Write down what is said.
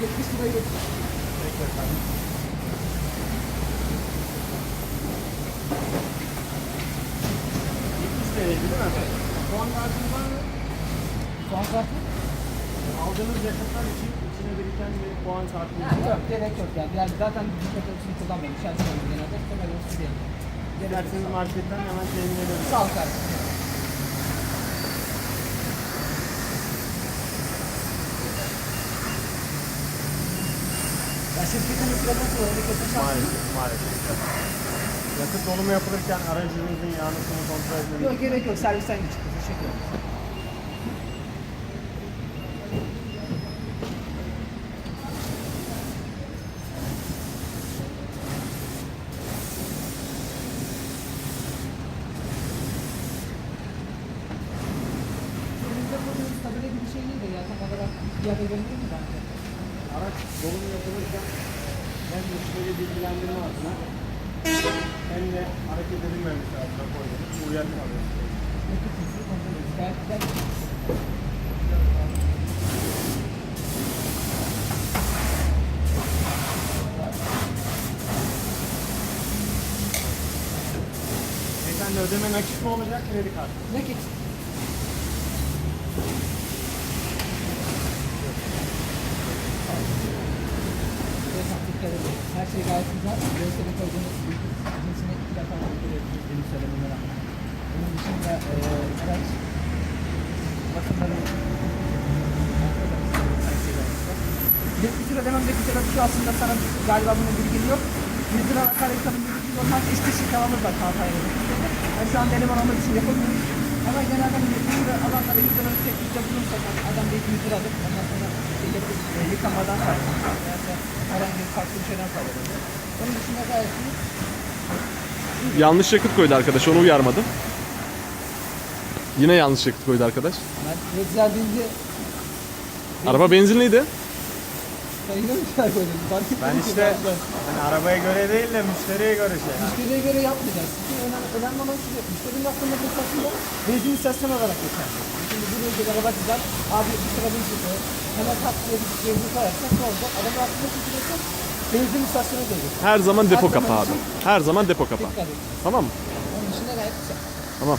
burayı Peki efendim. TL'ydi değil mi? Puan kartınız var mı? puan kartı. Aldığınız yakıtlar için içine biriken bir puan kartınız var. yok gerek yok yani. yani zaten dikkat hepsini kullanmıyorum. Şarj alıyorum genelde. Temel olsun diye. Dilerseniz marketten hemen temin edelim. Sağ ol kardeşim. Ya şirketin öyle kötü şans Maalesef, maalesef. Yakıt dolumu yapılırken aracınızın yanısını kontrol etmeniz Yok gerek yok. Servisten çıktı. Teşekkür ederim. Tabela gibi şey değil de ya tam olarak gönderiyor mu bence? Araç dolumu yapılırken hem müşteri bilgilendirme adına hem de hareket edilmemesi adına koyduğumuz uyarı güzel. Beyefendi ödeme nakit mi olacak, kredi kartı? Nakit. Evet, dikkat edin. Her şey gayet güzel. Gösteri koyduğunuz cinsine iki defa kontrol ediyoruz benim söylememe rağmen. Bunun dışında e, araç bakımları Yetmiş lira dememdeki sebep şu aslında sana galiba bunun bilgin yok. 100 lira akaryakıtın bilgin olmaz. İşte şirketimiz var Kağıtay'la. Yani şu an deneman olmak için yapılmıyor. Ama genelde hani 100 lira adamlara 100 lira teklifte bulunsak adam bir 100 lira alıp ondan sonra e, yıkamadan. Yani herhangi bir farklı bir şeyden kaybediyor. Onun dışında gayet iyi. Yanlış yakıt koydu arkadaş onu uyarmadım. Yine yanlış yakıt koydu arkadaş. Ben Rıdzel deyince Araba benzinliydi. sayılır mı şey koydum? Fark etmedim Ben ki işte ben. hani arabaya göre değil de müşteriye göre şey. Müşteriye göre yapmayacağız. Çünkü önemli, önemli olan şu. Müşterinin hakkında bir satında benzin istasyon olarak geçer. Buraya bir araba güzel. Abi bir sıra bir çıktı. Hemen kat diye bir benzin koyarsak ne olacak? Adamın aklına çıkacak. Benzin istasyonu gelir. Her zaman depo kapağı abi. Her zaman depo kapağı. Dikkat edin. Tamam mı? Onun dışında gayet güzel. Tamam.